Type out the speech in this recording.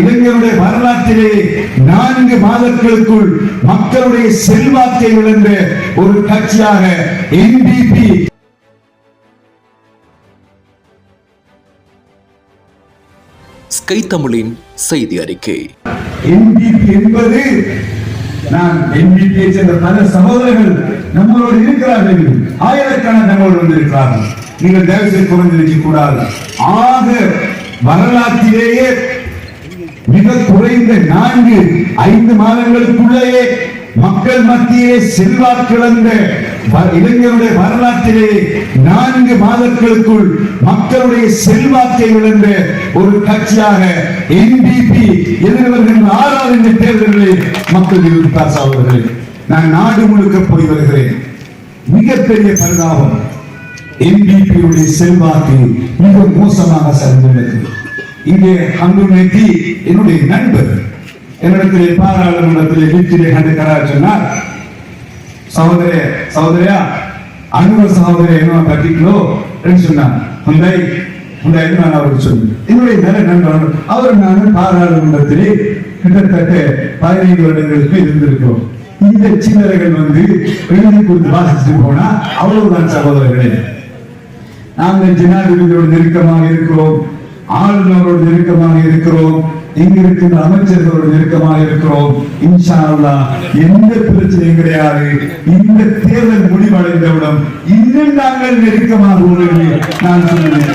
இளைஞருடைய வரலாற்றிலே நான்கு மாதங்களுக்குள் மக்களுடைய செல்வாக்கை இழந்த ஒரு கட்சியாக என்பிபி ஸ்கை தமிழின் செய்தி அறிக்கை. என்பிபி என்பது நான் என்பிபியை சேர்ந்த பல சகோதரர்கள் நம்மளோடு இருக்கிறார்கள். ஆயிரக்கணக்கான நம்மளோடு வந்திருக்கிறார்கள் நீங்கள் தயவு செய்து புரிந்திருக்க கூடாது ஆக வரலாற்றிலேயே மிக குறைந்த நான்கு ஐந்து மாதங்களுக்குள்ளேயே மக்கள் மத்தியே செல்வாக்கிழந்த வ- இளைஞருடைய வரலாற்றிலே நான்கு மாதங்களுக்குள் மக்களுடைய செல்வாக்கை இழந்த ஒரு கட்சியாக என்பிபி எதிர்வருகின்ற ஆறாவது தேர்தலில் மக்கள் விருத்தார் சகோதரர்களே நான் நாடு முழுக்க போய் வருகிறேன். மிகப்பெரிய பரிதாபம் என்பிபியுடைய செல்வாக்கு மிக மோசமாக சரிந்துள்ளது இங்கே அங்கு என்னுடைய நண்பர். என்னிடத்திலே பாராளுமன்றத்திலே வீட்டிலே கண்டுக்கிறார் சொன்னார் சகோதரே சகோதரியா அன்பு சகோதரி என்ன பற்றிக்கலோ என்று சொன்னார். உண்டை உண்டை நான் அவருக்கு சொன்னேன். என்னுடைய நல்ல நண்பர் அவர் நான் பாராளுமன்றத்திலே கிட்டத்தட்ட பதினைந்து வருடங்களுக்கு இருந்திருக்கிறோம். இந்த சின்னர்கள் வந்து எழுதி கொடுத்து வாசிச்சு போனா அவ்வளவுதான் சகோதரர்களே. நாங்கள் ஜனாதிபதியோடு நெருக்கமாக இருக்கிறோம். ஆளுநரோடு நெருக்கமாக இருக்கிறோம். இங்க இருக்கின்ற அமைச்சர்களோடு நெருக்கமாக இருக்கிறோம். இன்ஷா அல்லாஹ் எந்த பிரச்சனையும் கிடையாது. இந்த தேர்தல் முடிவடைந்தவுடன் இன்னும் நாங்கள் நெருக்கமாக உள்ளது நான் சொன்னேன்